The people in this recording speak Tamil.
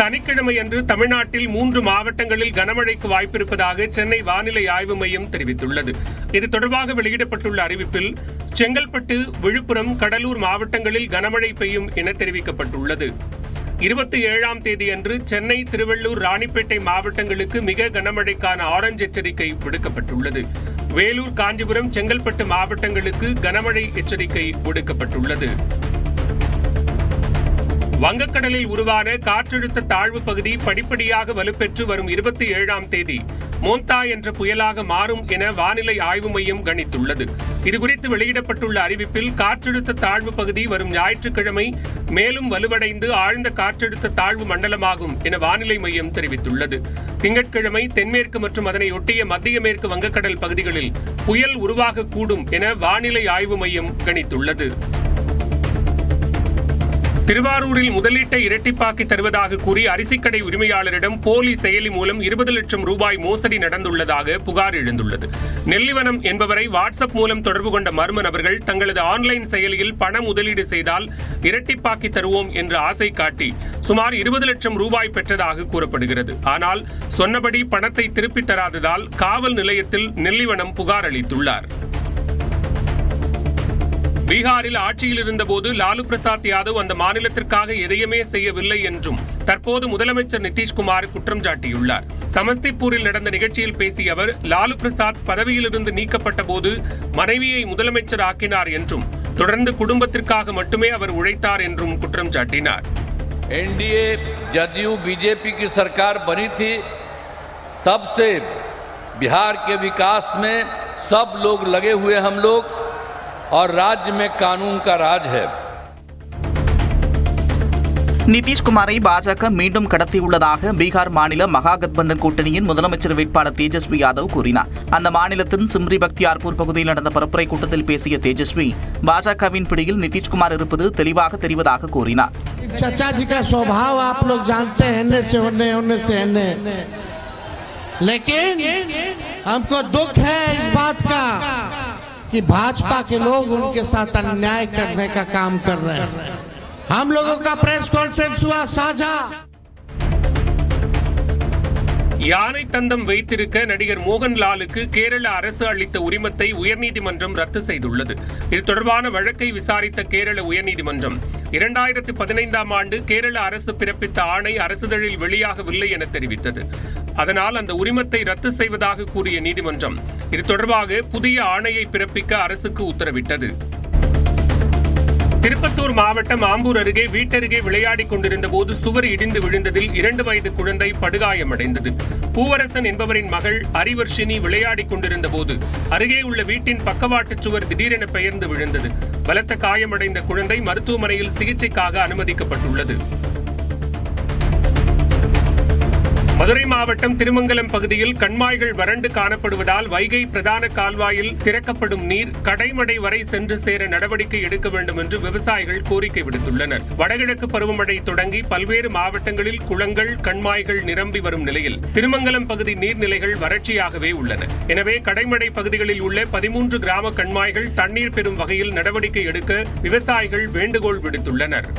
சனிக்கிழமை அன்று தமிழ்நாட்டில் மூன்று மாவட்டங்களில் கனமழைக்கு வாய்ப்பிருப்பதாக சென்னை வானிலை ஆய்வு மையம் தெரிவித்துள்ளது. இது தொடர்பாக வெளியிடப்பட்டுள்ள அறிவிப்பில் செங்கல்பட்டு விழுப்புரம் கடலூர் மாவட்டங்களில் கனமழை பெய்யும் என தெரிவிக்கப்பட்டுள்ளது. இருபத்தி ஏழாம் தேதியன்று சென்னை திருவள்ளூர் ராணிப்பேட்டை மாவட்டங்களுக்கு மிக கனமழைக்கான ஆரஞ்ச் எச்சரிக்கை விடுக்கப்பட்டுள்ளது. வேலூர் காஞ்சிபுரம் செங்கல்பட்டு மாவட்டங்களுக்கு கனமழை எச்சரிக்கை விடுக்கப்பட்டுள்ளது. வங்கக்கடலில் உருவான காற்றழுத்த தாழ்வு பகுதி படிப்படியாக வலுப்பெற்று வரும் இருபத்தி ஏழாம் தேதி மோந்தா என்ற புயலாக மாறும் என வானிலை ஆய்வு மையம் கணித்துள்ளது. இதுகுறித்து வெளியிடப்பட்டுள்ள அறிவிப்பில் காற்றழுத்த தாழ்வு பகுதி வரும் ஞாயிற்றுக்கிழமை மேலும் வலுவடைந்து ஆழ்ந்த காற்றழுத்த தாழ்வு மண்டலமாகும் என வானிலை மையம் தெரிவித்துள்ளது. திங்கட்கிழமை தென்மேற்கு மற்றும் அதனை ஒட்டிய மத்திய மேற்கு வங்கக்கடல் பகுதிகளில் புயல் உருவாகக்கூடும் என வானிலை ஆய்வு மையம் கணித்துள்ளது. திருவாரூரில் முதலீட்டை இரட்டிப்பாக்கி தருவதாக கூறி அரிசிக்கடை உரிமையாளரிடம் போலி செயலி மூலம் இருபது லட்சம் ரூபாய் மோசடி நடந்துள்ளதாக புகார் எழுந்துள்ளது. நெல்லிவனம் என்பவரை வாட்ஸ்அப் மூலம் தொடர்பு கொண்ட மர்ம நபர்கள் தங்களது ஆன்லைன் செயலியில் பண முதலீடு செய்தால் இரட்டிப்பாக்கி தருவோம் என்று ஆசை காட்டி சுமார் இருபது லட்சம் ரூபாய் பெற்றதாக கூறப்படுகிறது. ஆனால் சொன்னபடி பணத்தை திருப்பித் தராததால் காவல் நிலையத்தில் நெல்லிவனம் புகார் அளித்துள்ளார். பீகாரில் ஆட்சியில் இருந்தபோது லாலு பிரசாத் யாதவ் அந்த மாநிலத்திற்காக எதையுமே செய்யவில்லை என்றும் தற்போது முதலமைச்சர் நிதிஷ்குமார் குற்றம் சாட்டியுள்ளார் சமஸ்திபூரில் நடந்த நிகழ்ச்சியில் பேசிய அவர் லாலு பிரசாத் பதவியிலிருந்து நீக்கப்பட்ட போது மனைவியை முதலமைச்சர் ஆக்கினார் என்றும் தொடர்ந்து குடும்பத்திற்காக மட்டுமே அவர் உழைத்தார் என்றும் குற்றம் சாட்டினார் एनडीए जदयू बीजेपी की सरकार बनी थी तब से बिहार के विकास में सब लोग लगे हुए हम लोग और राज्य में कानून का राज है நிதிஷ்குமாரை பாஜக மீண்டும் கடத்தியுள்ளதாக பீகார் மாநில மகாகத்பந்தன் கூட்டணியின் முதலமைச்சர் வேட்பாளர் தேஜஸ்வி யாதவ் கூறினார் அந்த மாநிலத்தின் சிம்ரி பக்தியார்பூர் பகுதியில் நடந்த பரப்புரை கூட்டத்தில் பேசிய தேஜஸ்வி பாஜகவின் பிடியில் நிதிஷ்குமார் இருப்பது தெளிவாக தெரிவதாக கூறினார் चाचा जी का स्वभाव आप लोग जानते हैं इन्ने से होने होने से इन्ने लेकिन हमको दुख है इस बात का कि भाजपा के लोग उनके साथ अन्याय करने का काम कर रहे हैं हम लोगों का प्रेस कॉन्फ्रेंस हुआ साझा யானை தந்தம் வைத்திருக்க நடிகர் மோகன்லாலுக்கு கேரள அரசு அளித்த உரிமத்தை உயர்நீதிமன்றம் ரத்து செய்துள்ளது இது தொடர்பான வழக்கை விசாரித்த கேரள உயர்நீதிமன்றம் இரண்டாயிரத்து பதினைந்தாம் ஆண்டு கேரள அரசு பிறப்பித்த ஆணை அரசுதழில் வெளியாகவில்லை என தெரிவித்தது அதனால் அந்த உரிமத்தை ரத்து செய்வதாக கூறிய நீதிமன்றம் இது தொடர்பாக புதிய ஆணையை பிறப்பிக்க அரசுக்கு உத்தரவிட்டது. திருப்பத்தூர் மாவட்டம் ஆம்பூர் அருகே வீட்டருகே விளையாடிக் கொண்டிருந்த போது சுவர் இடிந்து விழுந்ததில் இரண்டு வயது குழந்தை படுகாயமடைந்தது. பூவரசன் என்பவரின் மகள் அரிவர்ஷினி விளையாடிக் கொண்டிருந்த போது அருகே உள்ள வீட்டின் பக்கவாட்டுச் சுவர் திடீரென பெயர்ந்து விழுந்தது. பலத்த காயமடைந்த குழந்தை மருத்துவமனையில் சிகிச்சைக்காக அனுமதிக்கப்பட்டுள்ளது. மதுரை மாவட்டம் திருமங்கலம் பகுதியில் கண்மாய்கள் வறண்டு காணப்படுவதால் வைகை பிரதான கால்வாயில் திறக்கப்படும் நீர் கடைமடை வரை சென்று சேர நடவடிக்கை எடுக்க வேண்டும் என்று விவசாயிகள் கோரிக்கை விடுத்துள்ளனர். வடகிழக்கு பருவமழை தொடங்கி பல்வேறு மாவட்டங்களில் குளங்கள் கண்மாய்கள் நிரம்பி வரும் நிலையில் திருமங்கலம் பகுதி நீர்நிலைகள் வறட்சியாகவே உள்ளன. எனவே கடைமடை பகுதிகளில் உள்ள பதிமூன்று கிராம கண்மாய்கள் தண்ணீர் பெறும் வகையில் நடவடிக்கை எடுக்க விவசாயிகள் வேண்டுகோள் விடுத்துள்ளனர்.